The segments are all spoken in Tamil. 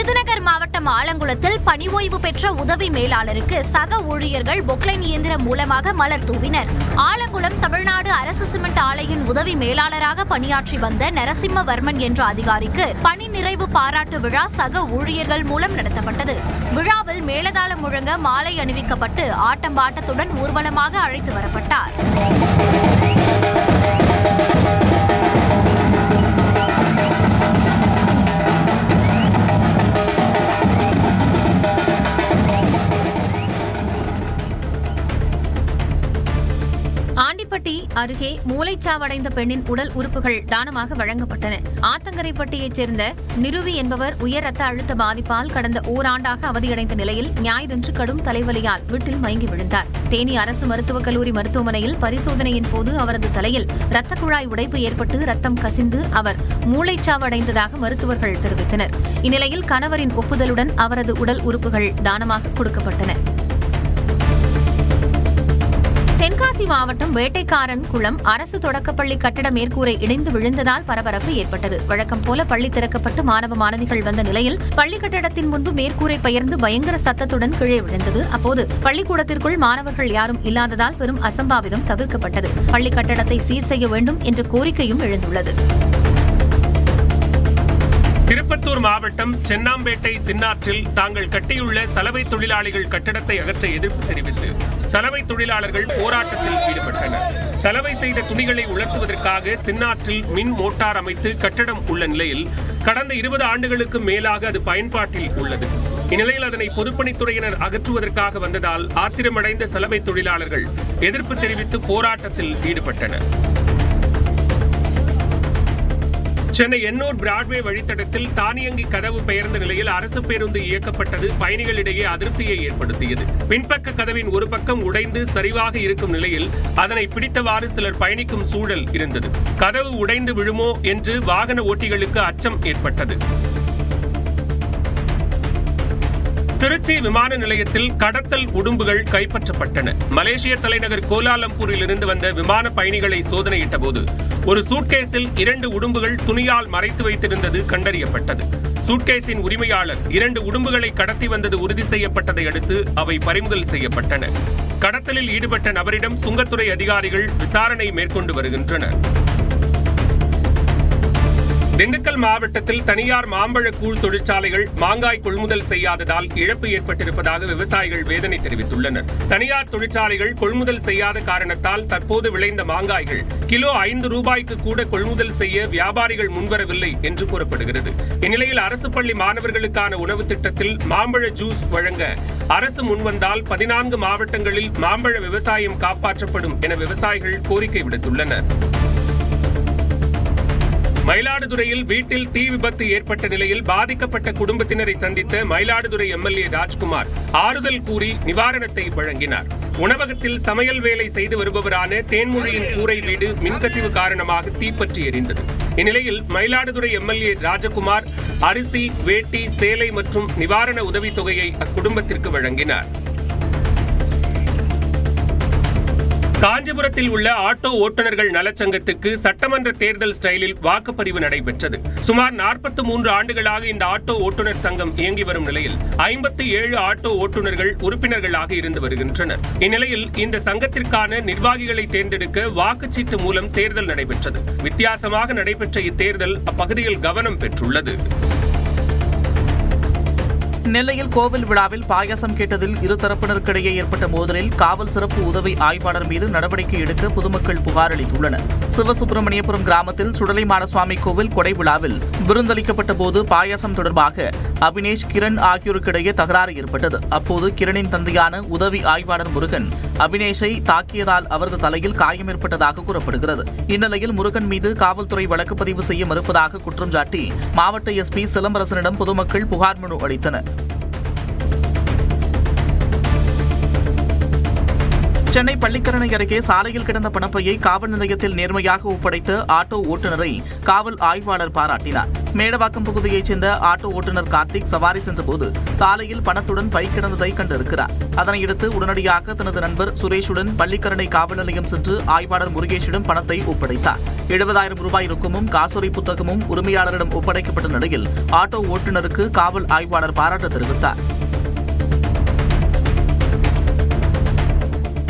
விருதுநகர் மாவட்டம் ஆலங்குளத்தில் பணி ஓய்வு பெற்ற உதவி மேலாளருக்கு சக ஊழியர்கள் பொக்லைன் இயந்திரம் மூலமாக மலர் தூவினர். ஆலங்குளம் தமிழ்நாடு அரசு சிமெண்ட் ஆலையின் உதவி மேலாளராக பணியாற்றி வந்த நரசிம்மவர்மன் என்ற அதிகாரிக்கு பணி நிறைவு பாராட்டு விழா சக ஊழியர்கள் மூலம் நடத்தப்பட்டது. விழாவில் மேலதாளம் முழங்க மாலை அணிவிக்கப்பட்டு ஆட்டம் பாட்டத்துடன் ஊர்வலமாக அழைத்து வரப்பட்டார். அருகே மூளைச்சாவடைந்த பெண்ணின் உடல் உறுப்புகள் தானமாக வழங்கப்பட்டன. ஆத்தங்கரைப்பட்டியைச் சேர்ந்த நிருவி என்பவர் உயர் ரத்த அழுத்த பாதிப்பால் கடந்த ஓராண்டாக அவதியடைந்த நிலையில் ஞாயிறன்று கடும் தலைவலியால் வீட்டில் மயங்கி விழுந்தார். தேனி அரசு மருத்துவக் கல்லூரி மருத்துவமனையில் பரிசோதனையின் போது அவரது தலையில் இரத்த குழாய் உடைப்பு ஏற்பட்டு ரத்தம் கசிந்து அவர் மூளைச்சாவடைந்ததாக மருத்துவர்கள் தெரிவித்தனர். இந்நிலையில் கணவரின் ஒப்புதலுடன் அவரது உடல் உறுப்புகள் தானமாக கொடுக்கப்பட்டன. தென்காசி மாவட்டம் வேட்டைக்காரன் குளம் அரசு தொடக்கப்பள்ளி கட்டட மேற்கூரை இடிந்து விழுந்ததால் பரபரப்பு ஏற்பட்டது. வழக்கம் போல பள்ளி திறக்கப்பட்டு மாணவ மாணவிகள் வந்த நிலையில் பள்ளி கட்டடத்தின் முன்பு மேற்கூரை பெயர்ந்து பயங்கர சத்தத்துடன் கீழே விழுந்தது. அப்போது பள்ளிக்கூடத்திற்குள் மாணவர்கள் யாரும் இல்லாததால் பெரும் அசம்பாவிதம் தவிர்க்கப்பட்டது. பள்ளி கட்டடத்தை சீர் செய்ய வேண்டும் என்ற கோரிக்கையும் எழுந்துள்ளது. திருப்பத்தூர் மாவட்டம் சென்னாம்பேட்டை சின்னாற்றில் தாங்கள் கட்டியுள்ள சலவை தொழிலாளிகள் கட்டடத்தை அகற்ற எதிர்ப்பு தெரிவித்து சலவை தொழிலாளர்கள் போராட்டத்தில் ஈடுபட்டனர். சலவை செய்த துணிகளை உலர்த்துவதற்காக சின்னாற்றில் மின் மோட்டார் அமைத்து கட்டடம் உள்ள நிலையில் கடந்த இருபது ஆண்டுகளுக்கு மேலாக அது பயன்பாட்டில் உள்ளது. இந்நிலையில் அதனை பொதுப்பணித்துறையினர் அகற்றுவதற்காக வந்ததால் ஆத்திரமடைந்த சலவை தொழிலாளர்கள் எதிர்ப்பு தெரிவித்து போராட்டத்தில் ஈடுபட்டனர். சென்னை எண்ணூர் பிராட்வே வழித்தடத்தில் தானியங்கி கதவு பெயர்ந்த நிலையில் அரசு பேருந்து இயக்கப்பட்டது. பயணிகளிடையே அதிருப்தியை ஏற்படுத்தியது. பின்பக்க கதவின் ஒரு பக்கம் உடைந்து சரிவாக இருக்கும் நிலையில் அதனை பிடித்தவாறு சிலர் பயணிக்கும் சூழல் இருந்தது. கதவு உடைந்து விழுமோ என்று வாகன ஓட்டிகளுக்கு அச்சம் ஏற்பட்டது. திருச்சி விமான நிலையத்தில் கடத்தல் உடும்புகள் கைப்பற்றப்பட்டன. மலேசிய தலைநகர் கோலாலம்பூரில் இருந்து வந்த விமான பயணிகளை சோதனையிட்ட போது ஒரு சூட்கேஸில் இரண்டு உடும்புகள் துணியால் மறைத்து வைத்திருந்தது கண்டறியப்பட்டது. சூட்கேஸின் உரிமையாளர் இரண்டு உடும்புகளை கடத்தி வந்தது உறுதி செய்யப்பட்டதை அடுத்து அவை பறிமுதல் செய்யப்பட்டன. கடத்தலில் ஈடுபட்ட நபரிடம் சுங்கத்துறை அதிகாரிகள் விசாரணை மேற்கொண்டு வருகின்றனர். திண்டுக்கல் மாவட்டத்தில் தனியார் மாம்பழ கூழ் தொழிற்சாலைகள் மாங்காய் கொள்முதல் செய்யாததால் இழப்பு ஏற்பட்டிருப்பதாக விவசாயிகள் வேதனை தெரிவித்துள்ளனர். தனியார் தொழிற்சாலைகள் கொள்முதல் செய்யாத காரணத்தால் தற்போது விளைந்த மாங்காய்கள் கிலோ ஐந்து ரூபாய்க்கு கூட கொள்முதல் செய்ய வியாபாரிகள் முன்வரவில்லை என்று கூறப்படுகிறது. இந்நிலையில் அரசு பள்ளி மாணவர்களுக்கான உணவு திட்டத்தில் மாம்பழ ஜூஸ் வழங்க அரசு முன்வந்தால் பதினான்கு மாவட்டங்களில் மாம்பழ விவசாயம் காப்பாற்றப்படும் என விவசாயிகள் கோரிக்கை விடுத்துள்ளனர். மயிலாடுதுறையில் வீட்டில் தீ விபத்து ஏற்பட்ட நிலையில் பாதிக்கப்பட்ட குடும்பத்தினரை சந்தித்த மயிலாடுதுறை எம்எல்ஏ ராஜ்குமார் ஆறுதல் கூறி நிவாரணத்தை வழங்கினார். உணவகத்தில் சமையல் வேலை செய்து வருபவரான தேன்மொழியின் கூரை வீடு மின்கசிவு காரணமாக தீப்பற்றி எரிந்தது. இந்நிலையில் மயிலாடுதுறை எம்எல்ஏ ராஜகுமார் அரிசி வேட்டி சேலை மற்றும் நிவாரண உதவித்தொகையை அக்குடும்பத்திற்கு வழங்கினார். காஞ்சிபுரத்தில் உள்ள ஆட்டோ ஓட்டுநர்கள் நலச்சங்கத்துக்கு சட்டமன்ற தேர்தல் ஸ்டைலில் வாக்குப்பதிவு நடைபெற்றது. சுமார் நாற்பத்தி மூன்று ஆண்டுகளாக இந்த ஆட்டோ ஓட்டுநர் சங்கம் இயங்கி வரும் நிலையில் ஐம்பத்தி ஏழு ஆட்டோ ஓட்டுநர்கள் உறுப்பினர்களாக இருந்து வருகின்றனர். இந்நிலையில் இந்த சங்கத்திற்கான நிர்வாகிகளை தேர்ந்தெடுக்க வாக்குச்சீட்டு மூலம் தேர்தல் நடைபெற்றது. வித்தியாசமாக நடைபெற்ற இத்தேர்தல் அப்பகுதியில் கவனம் பெற்றுள்ளது. நெல்லையில் கோவில் விழாவில் பாயாசம் கேட்டதில் இரு தரப்பினருக்கிடையே ஏற்பட்ட மோதலில் காவல் சிறப்பு உதவி ஆய்வாளர் மீது நடவடிக்கை எடுக்க பொதுமக்கள் புகார் அளித்துள்ளனர். சிவசுப்பிரமணியபுரம் கிராமத்தில் சுடலைமானசுவாமி கோவில் கொடை விழாவில் விருந்தளிக்கப்பட்ட போது பாயாசம் தொடர்பாக அபினேஷ் கிரண் ஆகியோருக்கிடையே தகராறு ஏற்பட்டது. அப்போது கிரணின் தந்தையான உதவி ஆய்வாளர் முருகன் அபினேஷை தாக்கியதால் அவரது தலையில் காயம் ஏற்பட்டதாக கூறப்படுகிறது. இந்நிலையில் முருகன் மீது காவல்துறை வழக்கு பதிவு செய்ய மறுப்பதாக குற்றம் சாட்டி மாவட்ட எஸ்பி சிலம்பரசனிடம் பொதுமக்கள் புகார் மனு அளித்தனர். சென்னை பள்ளிக்கரணை அருகே சாலையில் கிடந்த பணப்பையை காவல் நிலையத்தில் நேர்மையாக ஒப்படைத்த ஆட்டோ ஓட்டுநரை காவல் ஆய்வாளர் பாராட்டினார். மேடவாக்கம் பகுதியைச் சேர்ந்த ஆட்டோ ஓட்டுநர் கார்த்திக் சவாரி சென்றபோது சாலையில் பணத்துடன் பை கிடந்ததை கண்டிருக்கிறார். அதனையடுத்து உடனடியாக தனது நண்பர் சுரேஷுடன் பள்ளிக்கரணை காவல் நிலையம் சென்று ஆய்வாளர் முருகேஷிடம் பணத்தை ஒப்படைத்தார். எழுபதாயிரம் ரூபாய் ரொக்கமும் காசோலை புத்தகமும் உரிமையாளரிடம் ஒப்படைக்கப்பட்ட நிலையில் ஆட்டோ ஓட்டுநருக்கு காவல் ஆய்வாளர் பாராட்டு தெரிவித்தார்.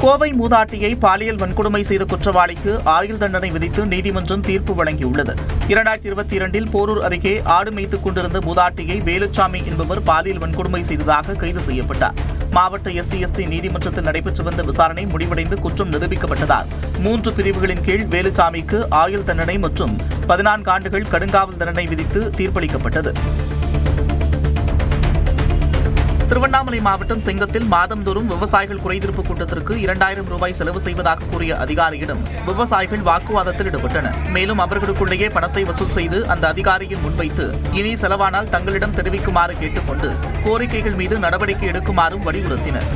கோவை மூதாட்டியை பாலியல் வன்கொடுமை செய்த குற்றவாளிக்கு ஆயுள் தண்டனை விதித்து நீதிமன்றம் தீர்ப்பு வழங்கியுள்ளது. இரண்டாயிரத்தி இருபத்தி இரண்டில் போரூர் அருகே ஆடு மேய்த்துக் கொண்டிருந்த மூதாட்டியை வேலுச்சாமி என்பவர் பாலியல் வன்கொடுமை செய்ததாக கைது செய்யப்பட்டார். மாவட்ட எஸ்சி எஸ்டி நீதிமன்றத்தில் நடைபெற்று வந்த விசாரணை முடிவடைந்து குற்றம் நிரூபிக்கப்பட்டதால் மூன்று பிரிவுகளின் கீழ் வேலுச்சாமிக்கு ஆயுள் தண்டனை மற்றும் பதினான்கு ஆண்டுகள் கடுங்காவல் தண்டனை விதித்து தீர்ப்பளிக்கப்பட்டது. திருவண்ணாமலை மாவட்டம் செங்கத்தில் மாதந்தோறும் விவசாயிகள் குறைதீர்ப்பு கூட்டத்திற்கு இரண்டாயிரம் ரூபாய் செலவு செய்வதாக கூறிய அதிகாரியிடம் விவசாயிகள் வாக்குவாதத்தில் ஈடுபட்டனர். மேலும் அவர்களுக்குள்ளேயே பணத்தை வசூல் செய்து அந்த அதிகாரியின் முன்வைத்து இனி செலவானால் தங்களிடம் தெரிவிக்குமாறு கேட்டுக்கொண்டு கோரிக்கைகள் மீது நடவடிக்கை எடுக்குமாறும் வலியுறுத்தினர்.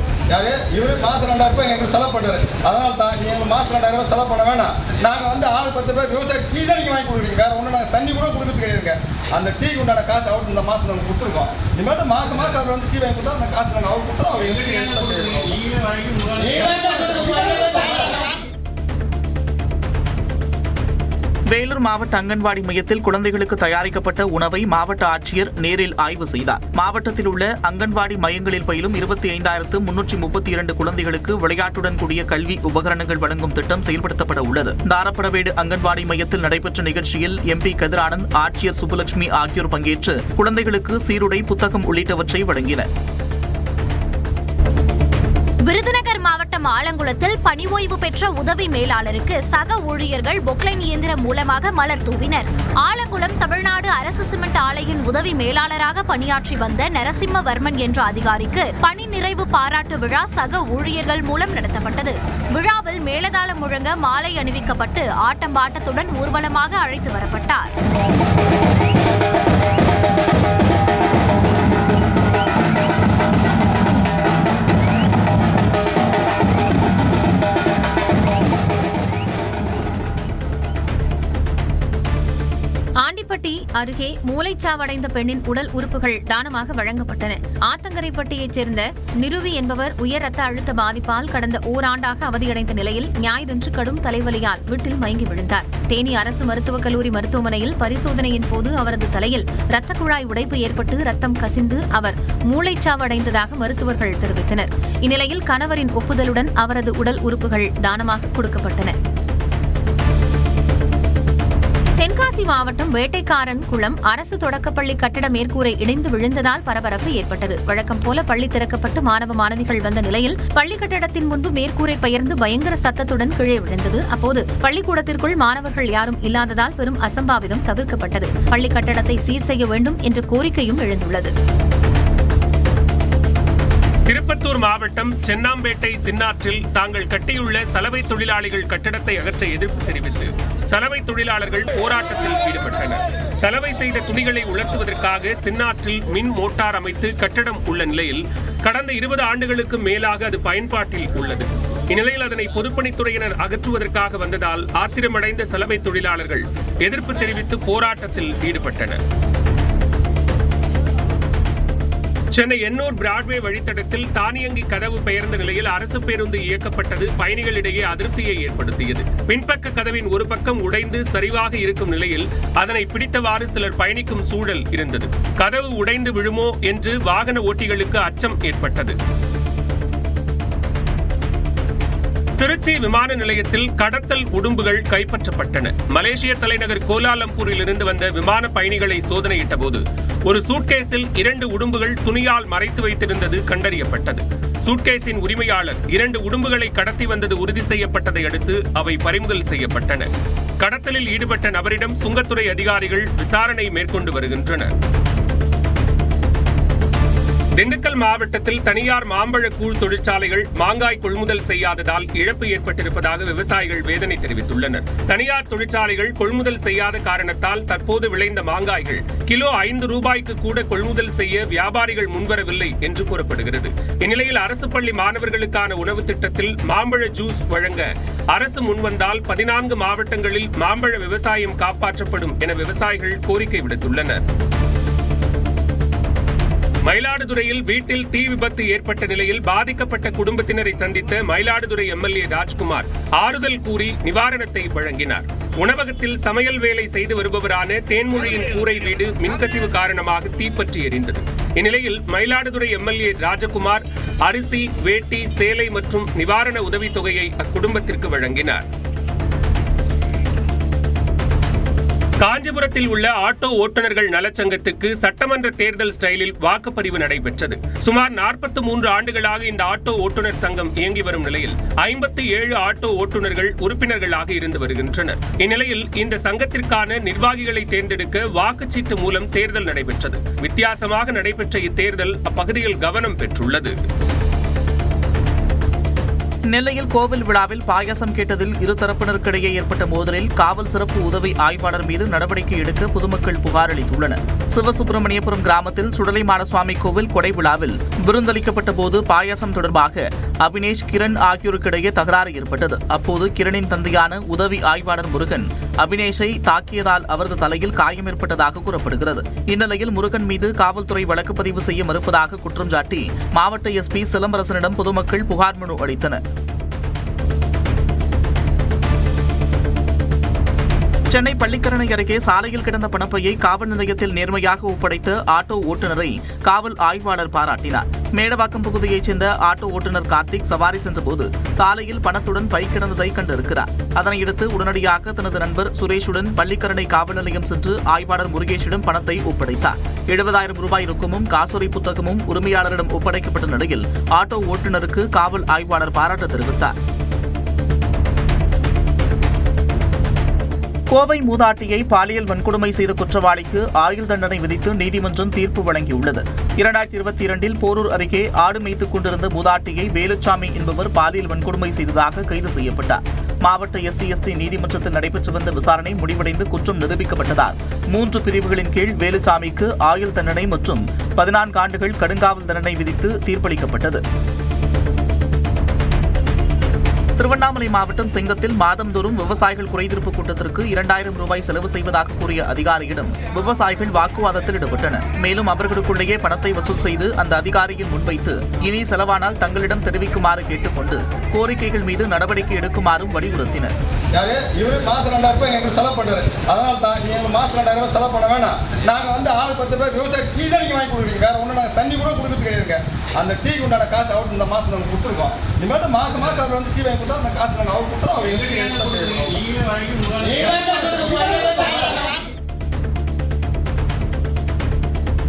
இவரு மாசம் ரெண்டாயிரம் ரூபாய் எங்களுக்கு செலவு பண்றாரு. அதனால தான் நீ எங்களுக்கு மாசம் ரெண்டாயிரம் ரூபாய் செலவு பண்ண வேணாம். நாங்க வந்து ஆள் பத்து ரூபாய் விவசாய டீ தான் நீங்க வாங்கி கொடுக்குறீங்க. வேற ஒண்ணு நாங்க தண்ணி கூட கொடுக்குறது கிடையாதுங்க அந்த டீ உண்டான காசு அவருக்கு இந்த மாசம் நாங்கள் கொடுத்துருக்கோம். இனிமேட்டு மாதம் மாசம் அவர் வந்து டீ வாங்கி கொடுத்தா அந்த காசு நாங்க அவருக்கு கொடுத்துறோம் அவர் எங்களுக்கு வேலூர் மாவட்ட அங்கன்வாடி மையத்தில் குழந்தைகளுக்கு தயாரிக்கப்பட்ட உணவை மாவட்ட ஆட்சியர் நேரில் ஆய்வு செய்தார். மாவட்டத்தில் உள்ள அங்கன்வாடி மையங்களில் பயிலும் இருபத்தி ஐந்தாயிரத்து முன்னூற்றி முப்பத்தி இரண்டு குழந்தைகளுக்கு விளையாட்டுடன் கூடிய கல்வி உபகரணங்கள் வழங்கும் திட்டம் செயல்படுத்தப்பட உள்ளது. தாரப்படவேடு அங்கன்வாடி மையத்தில் நடைபெற்ற நிகழ்ச்சியில் எம்பி கதிரானந்த் ஆட்சியர் சுப்புலட்சுமி ஆகியோர் பங்கேற்று குழந்தைகளுக்கு சீருடை புத்தகம் உள்ளிட்டவற்றை வழங்கினர். விருதுநகர் மாவட்டம் ஆலங்குளத்தில் பணி ஓய்வு பெற்ற உதவி மேலாளருக்கு சக ஊழியர்கள் பொக்லைன் இயந்திரம் மூலமாக மலர் தூவினர். ஆலங்குளம் தமிழ்நாடு அரசு சிமெண்ட் ஆலையின் உதவி மேலாளராக பணியாற்றி வந்த நரசிம்மவர்மன் என்ற அதிகாரிக்கு பணி நிறைவு பாராட்டு விழா சக ஊழியர்கள் மூலம் நடத்தப்பட்டது. விழாவில் மேலதாளம் முழங்க மாலை அணிவிக்கப்பட்டு ஆட்டம் பாட்டத்துடன் ஊர்வலமாக அழைத்து வரப்பட்டார். அருகே மூளைச்சாவடைந்த பெண்ணின் உடல் உறுப்புகள் தானமாக வழங்கப்பட்டன. ஆத்தங்கரைப்பட்டியைச் சேர்ந்த நிருவி என்பவர் உயர் ரத்த அழுத்த பாதிப்பால் கடந்த ஓராண்டாக அவதியடைந்த நிலையில் ஞாயிறன்று கடும் தலைவலியால் வீட்டில் மயங்கி விழுந்தார். தேனி அரசு மருத்துவக் கல்லூரி மருத்துவமனையில் பரிசோதனையின் போது அவரது தலையில் இரத்த குழாய் உடைப்பு ஏற்பட்டு ரத்தம் கசிந்து அவர் மூளைச்சாவடைந்ததாக மருத்துவர்கள் தெரிவித்தனர். இந்நிலையில் கணவரின் ஒப்புதலுடன் அவரது உடல் உறுப்புகள் தானமாக கொடுக்கப்பட்டன. தென்காசி மாவட்டம் வேட்டைக்காரன் குளம் அரசு தொடக்கப்பள்ளி கட்டட மேற்கூரை இடிந்து விழுந்ததால் பரபரப்பு ஏற்பட்டது. வழக்கம் போல பள்ளி திறக்கப்பட்டு மாணவ மாணவிகள் வந்த நிலையில் பள்ளி கட்டடத்தின் முன்பு மேற்கூரை பெயர்ந்து பயங்கர சத்தத்துடன் கீழே விழுந்தது. அப்போது பள்ளிக்கூடத்திற்குள் மாணவர்கள் யாரும் இல்லாததால் பெரும் அசம்பாவிதம் தவிர்க்கப்பட்டது. பள்ளி கட்டடத்தை சீர் செய்ய வேண்டும் என்ற கோரிக்கையும் எழுந்துள்ளது. திருப்பத்தூர் மாவட்டம் சென்னாம்பேட்டை சின்னாற்றில் தாங்கள் கட்டியுள்ள சலவை தொழிலாளிகள் கட்டடத்தை அகற்ற எதிர்ப்பு தெரிவித்து சலவை தொழிலாளர்கள் போராட்டத்தில் ஈடுபட்டனர். சலவை செய்த துணிகளை உலர்த்துவதற்காக சின்னாற்றில் மின் மோட்டார் அமைத்து கட்டடம் உள்ள நிலையில் கடந்த இருபது ஆண்டுகளுக்கு மேலாக அது பயன்பாட்டில் உள்ளது. இந்நிலையில் அதனை பொதுப்பணித்துறையினர் அகற்றுவதற்காக வந்ததால் ஆத்திரமடைந்த சலவை தொழிலாளர்கள் எதிர்ப்பு தெரிவித்து போராட்டத்தில் ஈடுபட்டனர். சென்னை எண்ணூர் பிராட்வே வழித்தடத்தில் தானியங்கி கதவு பெயர்ந்த நிலையில் அரசு பேருந்து இயக்கப்பட்டது. பயணிகளிடையே அதிருப்தியை ஏற்படுத்தியது. பின்பக்க கதவின் ஒரு பக்கம் உடைந்து சரிவாக இருக்கும் நிலையில் அதனை பிடித்தவாறு சிலர் பயணிக்கும் சூழல் இருந்தது. கதவு உடைந்து விழுமோ என்று வாகன ஓட்டிகளுக்கு அச்சம் ஏற்பட்டது. திருச்சி விமான நிலையத்தில் கடத்தல் உடும்புகள் கைப்பற்றப்பட்டன. மலேசிய தலைநகர் கோலாலம்பூரில் இருந்து வந்த விமான பயணிகளை சோதனையிட்ட போது ஒரு சூட்கேஸில் இரண்டு உடும்புகள் துணியால் மறைத்து வைத்திருந்தது கண்டறியப்பட்டது. சூட்கேஸின் உரிமையாளர் இரண்டு உடும்புகளை கடத்தி வந்தது உறுதி செய்யப்பட்டதை அடுத்து அவை பறிமுதல் செய்யப்பட்டன. கடத்தலில் ஈடுபட்ட நபரிடம் சுங்கத்துறை அதிகாரிகள் விசாரணை மேற்கொண்டு வருகின்றனர். திண்டுக்கல் மாவட்டத்தில் தனியார் மாம்பழ கூழ் தொழிற்சாலைகள் மாங்காய் கொள்முதல் செய்யாததால் இழப்பு ஏற்பட்டிருப்பதாக விவசாயிகள் வேதனை தெரிவித்துள்ளனர். தனியார் தொழிற்சாலைகள் கொள்முதல் செய்யாத காரணத்தால் தற்போது விளைந்த மாங்காய்கள் கிலோ ஐந்து ரூபாய்க்கு கூட கொள்முதல் செய்ய வியாபாரிகள் முன்வரவில்லை என்று கூறப்படுகிறது. இந்நிலையில் அரசு பள்ளி மாணவர்களுக்கான உணவு திட்டத்தில் மாம்பழ ஜூஸ் வழங்க அரசு முன்வந்தால் பதினான்கு மாவட்டங்களில் மாம்பழ விவசாயம் காப்பாற்றப்படும் என விவசாயிகள் கோரிக்கை விடுத்துள்ளனர். மயிலாடுதுறையில் வீட்டில் தீ விபத்து ஏற்பட்ட நிலையில் பாதிக்கப்பட்ட குடும்பத்தினரை சந்தித்த மயிலாடுதுறை எம்எல்ஏ ராஜ்குமார் ஆறுதல் கூறி நிவாரணத்தை வழங்கினார். உணவகத்தில் சமையல் வேலை செய்து வருபவரான தேன்மொழியின் கூரை வீடு மின்கசிவு காரணமாக தீப்பற்றி எரிந்தது. இந்நிலையில் மயிலாடுதுறை எம்எல்ஏ ராஜகுமார் அரிசி வேட்டி சேலை மற்றும் நிவாரண உதவித் தொகையை அக்குடும்பத்திற்கு வழங்கினார். காஞ்சிபுரத்தில் உள்ள ஆட்டோ ஓட்டுநர்கள் நலச்சங்கத்துக்கு சட்டமன்ற தேர்தல் ஸ்டைலில் வாக்குப்பதிவு நடைபெற்றது. சுமார் நாற்பத்தி மூன்று ஆண்டுகளாக இந்த ஆட்டோ ஓட்டுநர் சங்கம் இயங்கி வரும் நிலையில் ஐம்பத்தி ஏழு ஆட்டோ ஓட்டுநர்கள் உறுப்பினர்களாக இருந்து வருகின்றனர். இந்நிலையில் இந்த சங்கத்திற்கான நிர்வாகிகளை தேர்ந்தெடுக்க வாக்குச்சீட்டு மூலம் தேர்தல் நடைபெற்றது. வித்தியாசமாக நடைபெற்ற இத்தேர்தல் அப்பகுதியில் கவனம் பெற்றுள்ளது. நெல்லையில் கோவில் விழாவில் பாயாசம் கேட்டதில் இருதரப்பினருக்கிடையே ஏற்பட்ட மோதலில் காவல் சிறப்பு உதவி ஆய்வாளர் மீது நடவடிக்கை எடுக்க பொதுமக்கள் புகார் அளித்துள்ளனர். சிவசுப்பிரமணியபுரம் கிராமத்தில் சுடலைமாட சுவாமி கோவில் கொடை விழாவில் விருந்தளிக்கப்பட்ட போது பாயாசம் தொடர்பாக அபினேஷ் கிரண் ஆகியோருக்கிடையே தகராறு ஏற்பட்டது. அப்போது கிரணின் தந்தையான உதவி ஆய்வாளர் முருகன் அபினேஷை தாக்கியதால் அவரது தலையில் காயம் ஏற்பட்டதாக கூறப்படுகிறது. இந்நிலையில் முருகன் மீது காவல்துறை வழக்கு பதிவு செய்ய மறுப்பதாக குற்றம் சாட்டி மாவட்ட எஸ்பி சிலம்பரசனிடம் பொதுமக்கள் புகார் மனு அளித்தனர். சென்னை பள்ளிக்கரணை அருகே சாலையில் கிடந்த பணப்பையை காவல் நிலையத்தில் நேர்மையாக ஒப்படைத்த ஆட்டோ ஓட்டுநரை காவல் ஆய்வாளர் பாராட்டினார். மேடவாக்கம் பகுதியைச் சேர்ந்த ஆட்டோ ஓட்டுநர் கார்த்திக் சவாரி சென்றபோது சாலையில் பணத்துடன் பை கிடந்ததை கண்டிருக்கிறார் அதனையடுத்து உடனடியாக தனது நண்பர் சுரேஷுடன் பள்ளிக்கரணை காவல் நிலையம் சென்று ஆய்வாளர் முருகேஷிடம் பணத்தை ஒப்படைத்தார். எழுபதாயிரம் ரூபாய் ரொக்கமும் காசோலை புத்தகமும் உரிமையாளரிடம் ஒப்படைக்கப்பட்ட நிலையில் ஆட்டோ ஓட்டுநருக்கு காவல் ஆய்வாளர் பாராட்டு தெரிவித்தார். கோவை மூதாட்டியை பாலியல் வன்கொடுமை செய்த குற்றவாளிக்கு ஆயுள் தண்டனை விதித்து நீதிமன்றம் தீர்ப்பு வழங்கியுள்ளது. இரண்டாயிரத்தி இருபத்தி இரண்டில் போரூர் அருகே ஆடு மேய்த்துக் கொண்டிருந்த மூதாட்டியை வேலுச்சாமி என்பவர் பாலியல் வன்கொடுமை செய்ததாக கைது செய்யப்பட்டார். மாவட்ட எஸ்சி எஸ்டி நீதிமன்றத்தில் நடைபெற்று வந்த விசாரணை முடிவடைந்து குற்றம் நிரூபிக்கப்பட்டதால் மூன்று பிரிவுகளின் கீழ் வேலுச்சாமிக்கு ஆயுள் தண்டனை மற்றும் பதினான்கு ஆண்டுகள் கடுங்காவல் தண்டனை விதித்து தீர்ப்பளிக்கப்பட்டது. திருவண்ணாமலை மாவட்டம் செங்கத்தில் மாதந்தோறும் விவசாயிகள் குறைதீர்ப்பு கூட்டத்திற்கு இரண்டாயிரம் ரூபாய் செலவு செய்வதாக கூறிய அதிகாரியிடம் விவசாயிகள் வாக்குவாதத்தில் ஈடுபட்டனர். மேலும் அவர்களுக்குள்ளேயே பணத்தை வசூல் செய்து அந்த அதிகாரியில் முன்வைத்து இனி செலவானால் தங்களிடம் தெரிவிக்குமாறு கேட்டுக்கொண்டு கோரிக்கைகள் மீது நடவடிக்கை எடுக்குமாறும் வலியுறுத்தினர். யாரு? இவரு மாசம் ரெண்டாயிரம் ரூபாய் எங்களுக்கு செலவு பண்றாரு. அதனால தான் நீங்க எங்களுக்கு மாசம் ரெண்டாயிரம் ரூபாய் செலவு பண்ண வேணாம். நாங்க வந்து ஆளு பத்து ரூபாய் விவசாய டீ தான் நீங்க வாங்கி கொடுக்குறீங்க. வேற ஒண்ணு நாங்க தண்ணி கூட கொடுக்கறது கிடையாதுங்க அந்த டீக்கு உண்டான காசு அவருக்கு இந்த மாசம் நாங்க கொடுத்துருக்கோம். இனிமேட்டு மாசம் மாசம் அவர் வந்து டீ வாங்கி கொடுத்தா அந்த காசு நாங்க அவர் கொடுத்துறோம். அவர் எங்களுக்கு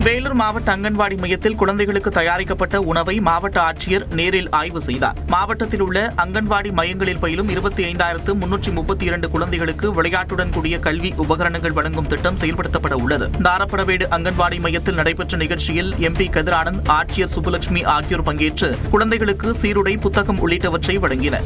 வேலூர் மாவட்ட அங்கன்வாடி மையத்தில் குழந்தைகளுக்கு தயாரிக்கப்பட்ட உணவை மாவட்ட ஆட்சியர் நேரில் ஆய்வு செய்தார். மாவட்டத்தில் உள்ள அங்கன்வாடி மையங்களில் பயிலும் இருபத்தி ஐந்தாயிரத்து முன்னூற்றி முப்பத்தி இரண்டு குழந்தைகளுக்கு விளையாட்டுடன் கூடிய கல்வி உபகரணங்கள் வழங்கும் திட்டம் செயல்படுத்தப்பட உள்ளது. தாரப்படவேடு அங்கன்வாடி மையத்தில் நடைபெற்ற நிகழ்ச்சியில் எம்பி கதிரானந்த் ஆட்சியர் சுப்புலட்சுமி ஆகியோர் பங்கேற்று குழந்தைகளுக்கு சீருடை புத்தகம் உள்ளிட்டவற்றை வழங்கினர்.